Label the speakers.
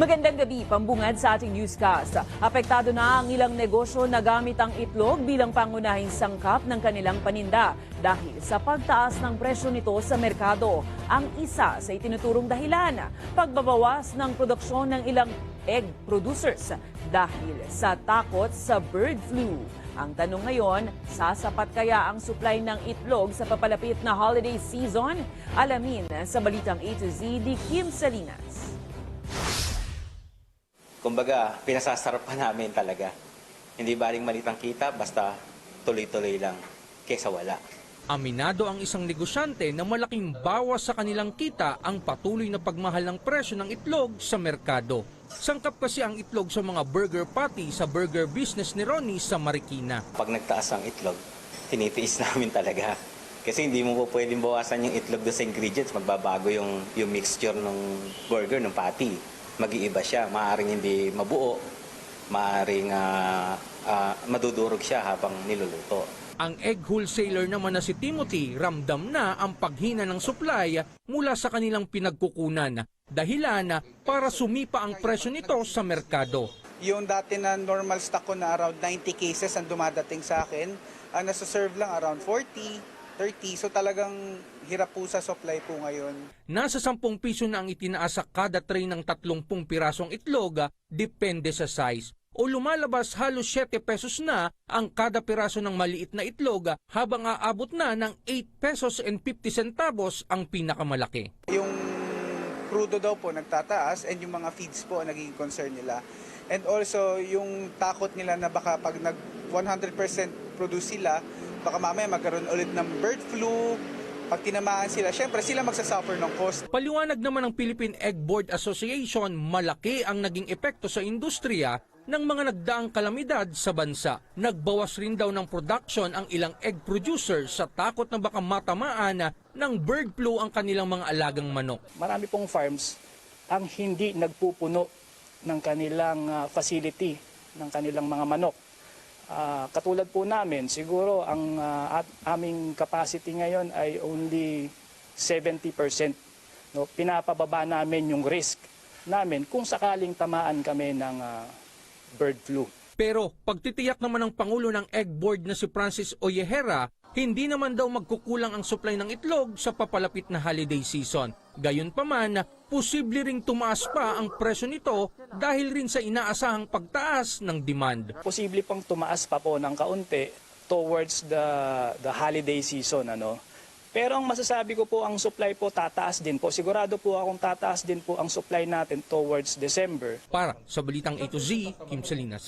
Speaker 1: Magandang gabi, pambungad sa ating newscast. Apektado na ang ilang negosyo na gamit ang itlog bilang pangunahing sangkap ng kanilang paninda dahil sa pagtaas ng presyo nito sa merkado. Ang isa sa itinuturong dahilan, pagbabawas ng produksyon ng ilang egg producers dahil sa takot sa bird flu. Ang tanong ngayon, sasapat kaya ang supply ng itlog sa papalapit na holiday season? Alamin sa balitang A to Z ni Kim Salinas.
Speaker 2: Kumbaga, pinasasarap pa namin talaga. Hindi baling malitang kita, basta tuloy-tuloy lang kesa wala.
Speaker 3: Aminado ang isang negosyante na malaking bawas sa kanilang kita ang patuloy na pagmahal ng presyo ng itlog sa merkado. Sangkap kasi ang itlog sa mga burger patty sa burger business ni Ronnie sa Marikina.
Speaker 2: Pag nagtaas ang itlog, tinitiis namin talaga. Kasi hindi mo po pwedeng bawasan yung itlog sa ingredients. Magbabago yung, yung mixture ng burger, ng patty. Mag-iiba siya. Maaring hindi mabuo. Maaring ah, ah, madudurog siya habang niluluto.
Speaker 3: Ang egg wholesaler naman na si Timothy ramdam na ang paghina ng supply mula sa kanilang pinagkukunan. Dahilan para sumipa ang presyo nito sa merkado.
Speaker 4: Yung dati na normal stock ko na around 90 cases ang dumadating sa akin, ang nasa-serve lang around 40, 30. So talagang hirap po sa supply po ngayon.
Speaker 3: Nasa 10 piso na ang itinaas sa kada tray ng 30 pirasong itlog, ah, depende sa size. O lumalabas halos 7 pesos na ang kada piraso ng maliit na itlog ah, habang aabot na ng 8 pesos and 50 centavos ang pinakamalaki.
Speaker 4: Yung crudo daw po nagtataas and yung mga feeds po ang naging concern nila. And also yung takot nila na baka pag nag 100% produce sila, baka mamaya magkaroon ulit ng bird flu, pag tinamaan sila, syempre sila magsasuffer ng cost.
Speaker 3: Paliwanag naman ng Philippine Egg Board Association, malaki ang naging epekto sa industriya ng mga nagdaang kalamidad sa bansa. Nagbawas rin daw ng production ang ilang egg producers sa takot na baka matamaan ng bird flu ang kanilang mga alagang manok.
Speaker 5: marami pong farms ang hindi nagpupuno ng kanilang ah, facility, ng kanilang mga manok. Ah, katulad po namin, siguro ang ah, at- aming capacity ngayon ay only 70%. No? Pinapababa namin yung risk namin kung sakaling tamaan kami ng ah, bird flu.
Speaker 3: Pero pagtitiyak naman ng Pangulo ng Egg Board na si Francis Oyehera, hindi naman daw magkukulang ang supply ng itlog sa papalapit na holiday season. Gayunpaman, posible ring tumaas pa ang presyo nito dahil rin sa inaasahang pagtaas ng demand.
Speaker 5: posible pang tumaas pa po ng kaunti towards the the holiday season ano. Pero ang masasabi ko po ang supply po tataas din po. Sigurado po akong tataas din po ang supply natin towards December.
Speaker 3: Para sa Balitang A to Z, Kim Salinas.